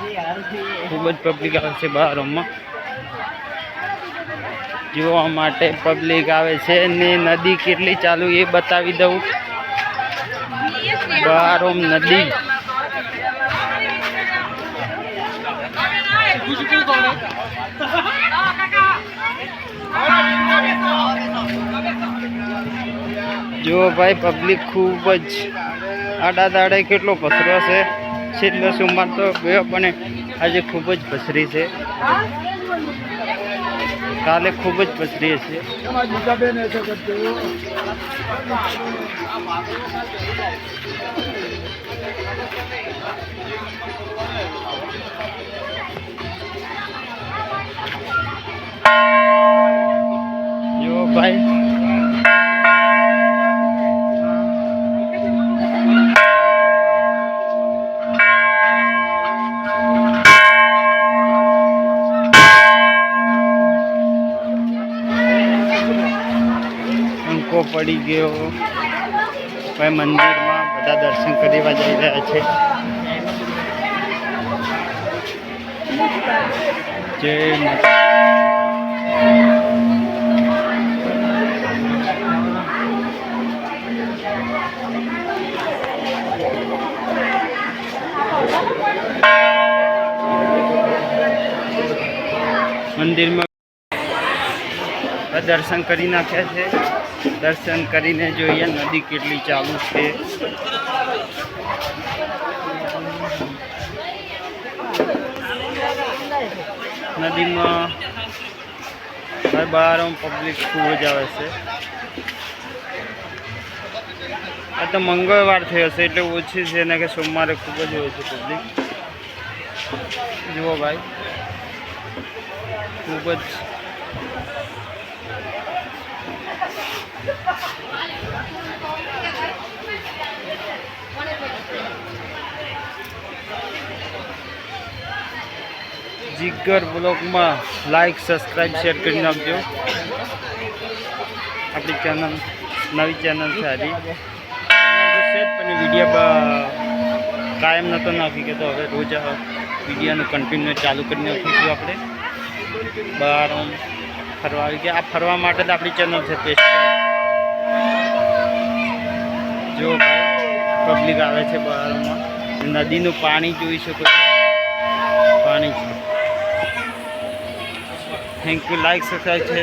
ખૂબ જ પબ્લિક આવે છે બહારોમાં જોવા માટે પબ્લિક આવે છે ને નદી કેટલી ચાલુ એ બતાવી દઉં. બહારોમ નદી. જો ભાઈ પબ્લિક ખૂબ જ આડા દાડે કેટલો પસરો છે. છેલ્લો સોમવાર તો ગયો, પણ આજે ખૂબ જ પસરી છે. કાલે ખૂબ જ પસરી છે અંકો પડી ગયો. ભાઈ મંદિરમાં બધા દર્શન કરવા જઈ રહ્યા છે. જય માતા મંદિરમાં દર્શન કરી નાખ્યા છે. દર્શન કરીને જોઈએ નદી કેટલી ચાલુ છે. નદીમાં હર બહાર પબ્લિક ખૂબ જ આવે છે. આ તો મંગળવાર થયો છે, એટલે ઓછી છે ને કે સોમવારે ખૂબ જ હોય છે પબ્લિક જુઓ ભાઈ. ખૂબ જ જીગર બ્લોગમાં લાઈક સબસ્ક્રાઈબ શેર કરી નાખજો. આપણી ચેનલ નવી ચેનલ આરી છે પણ વીડિયો કાયમ નહોતો નાખી કે તો હવે રોજ વિડીયોનું કન્ટિન્યુ ચાલુ કરી નાખીશું આપણે. બહાર ફરવા આવી ગયા. આ ફરવા માટે તો આપણી ચેનલ છે સ્પેશિયલ જો પબ્લિક આવે છે બહારમાં. નદીનું પાણી જોઈ શકો પાણી છે. થેન્ક યુ લાઈક સબસ્ક્રાઈબ છે